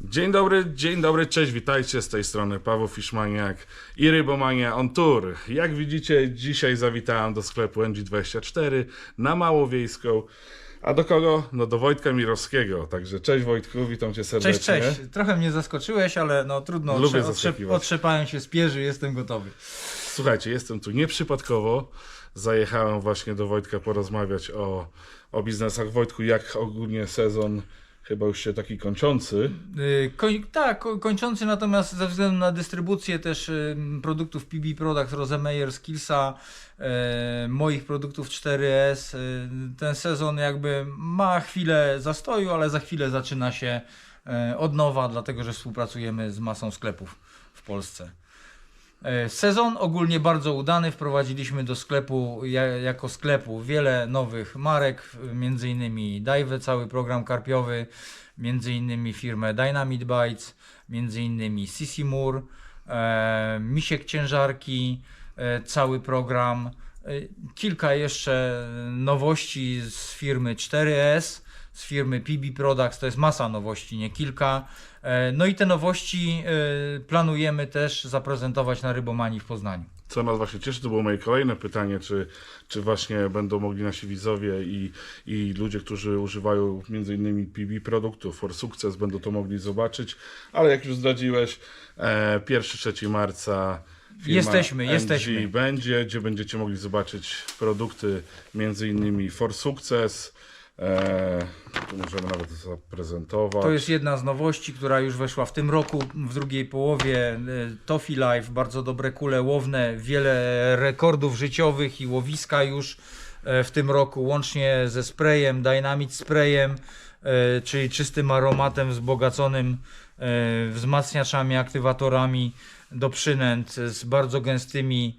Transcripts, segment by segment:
Dzień dobry, dzień dobry, cześć, witajcie z tej strony Paweł Fiszmaniak i Rybomania on Tour. Jak widzicie, dzisiaj zawitałem do sklepu NG24 na Małowiejską. A do kogo? No do Wojtka Mirowskiego. Także cześć Wojtku, witam cię serdecznie. Cześć, cześć. Trochę mnie zaskoczyłeś, ale no trudno. Lubię Otrze- otrzepałem się z pierzy, jestem gotowy. Słuchajcie, jestem tu nieprzypadkowo. Zajechałem właśnie do Wojtka porozmawiać o, o biznesach. Wojtku, jak ogólnie sezon chyba już się taki kończący. Yy, Koń, tak, ko- kończący natomiast ze względu na dystrybucję też yy, produktów PB Products, Rosemeyer, Skillsa, yy, moich produktów 4S, yy, ten sezon jakby ma chwilę zastoju, ale za chwilę zaczyna się od nowa, dlatego że współpracujemy z masą sklepów w Polsce. E, Sezon ogólnie bardzo udany. Wprowadziliśmy do sklepu ja, jako sklepu wiele nowych marek, między innymi Dive, cały program karpiowy, między innymi firmę Dynamite Bites, między innymi Sissy Moore, e, Misiek Ciężarki, e, cały program. Kilka jeszcze nowości z firmy 4S, z firmy PB Products, to jest masa nowości, nie kilka. E, No i te nowości e, planujemy też zaprezentować na Rybomanii w Poznaniu. Co nas właśnie cieszy, to było moje kolejne pytanie, czy, czy właśnie będą mogli nasi widzowie i, i ludzie, którzy używają między innymi PB produktów For Success, będą to mogli zobaczyć, ale jak już zdradziłeś, e, 1-3 marca firma Jesteśmy, NG jesteśmy. będzie, gdzie będziecie mogli zobaczyć produkty między innymi For Success, e, tu możemy nawet zaprezentować. To jest jedna z nowości, która już weszła w tym roku, w drugiej połowie. e, Toffee Life, bardzo dobre kule łowne, wiele rekordów życiowych i łowiska już e, w tym roku, łącznie ze sprayem, Dynamite Sprayem, e, czyli czystym aromatem wzbogaconym wzmacniaczami, aktywatorami do przynęt z bardzo gęstymi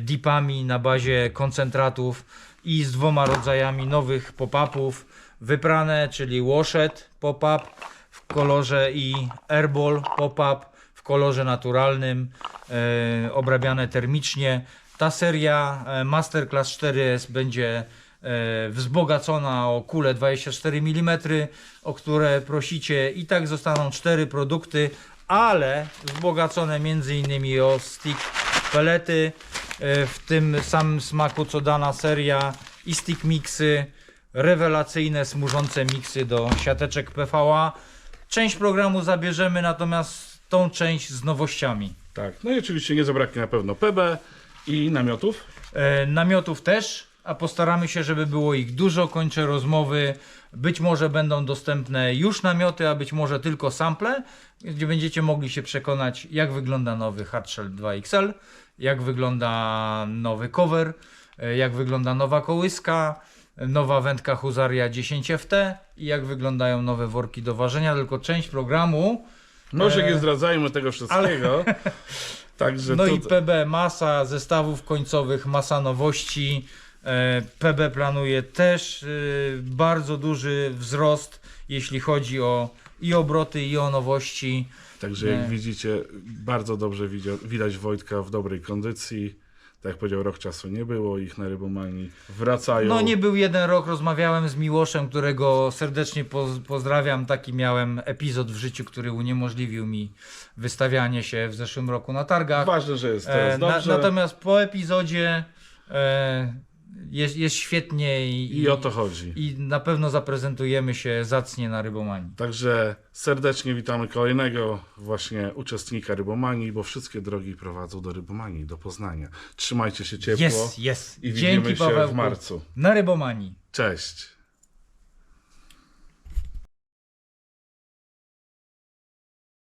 dipami na bazie koncentratów i z dwoma rodzajami nowych pop-upów. Wyprane, czyli Washed pop-up w kolorze i Airball pop-up w kolorze naturalnym, e, obrabiane termicznie. Ta seria e, Masterclass 4S będzie e, wzbogacona o kulę 24 mm, o które prosicie. I tak zostaną cztery produkty, ale wzbogacone m.in. o stick pelety w tym samym smaku co dana seria i stick mixy, rewelacyjne smużące miksy do siateczek PVA. Część programu zabierzemy, natomiast tą część z nowościami. Tak, no i oczywiście nie zabraknie na pewno PB i namiotów. E, namiotów też, a postaramy się, żeby było ich dużo. Kończę rozmowy. Być może będą dostępne już namioty, a być może tylko sample, gdzie będziecie mogli się przekonać, jak wygląda nowy Hardshell 2XL, jak wygląda nowy cover, e, jak wygląda nowa kołyska, nowa wędka Huzaria 10FT i jak wyglądają nowe worki do ważenia. Tylko część programu. Może E, nie zdradzajmy tego wszystkiego. Także No to, i PB masa zestawów końcowych, masa nowości. E, PB planuje też e, bardzo duży wzrost, jeśli chodzi o i obroty, i o nowości. Także jak Nie. widzicie, bardzo dobrze widać Wojtka w dobrej kondycji. Tak jak powiedział, rok czasu nie było, ich na rybomanii wracają. No nie był jeden rok, rozmawiałem z Miłoszem, którego serdecznie poz- pozdrawiam. Taki miałem epizod w życiu, który uniemożliwił mi wystawianie się w zeszłym roku na targach. Ważne, że jest teraz E, na, natomiast po epizodzie e, jest, jest świetnie i, I o to chodzi. I na pewno zaprezentujemy się zacnie na Rybomanii. Także serdecznie witamy kolejnego właśnie uczestnika rybomanii, bo wszystkie drogi prowadzą do rybomanii, do Poznania. Trzymajcie się ciepło Jest, jest. i widzimy Dzięki się Pawełku. w marcu. Na Rybomanii. Cześć.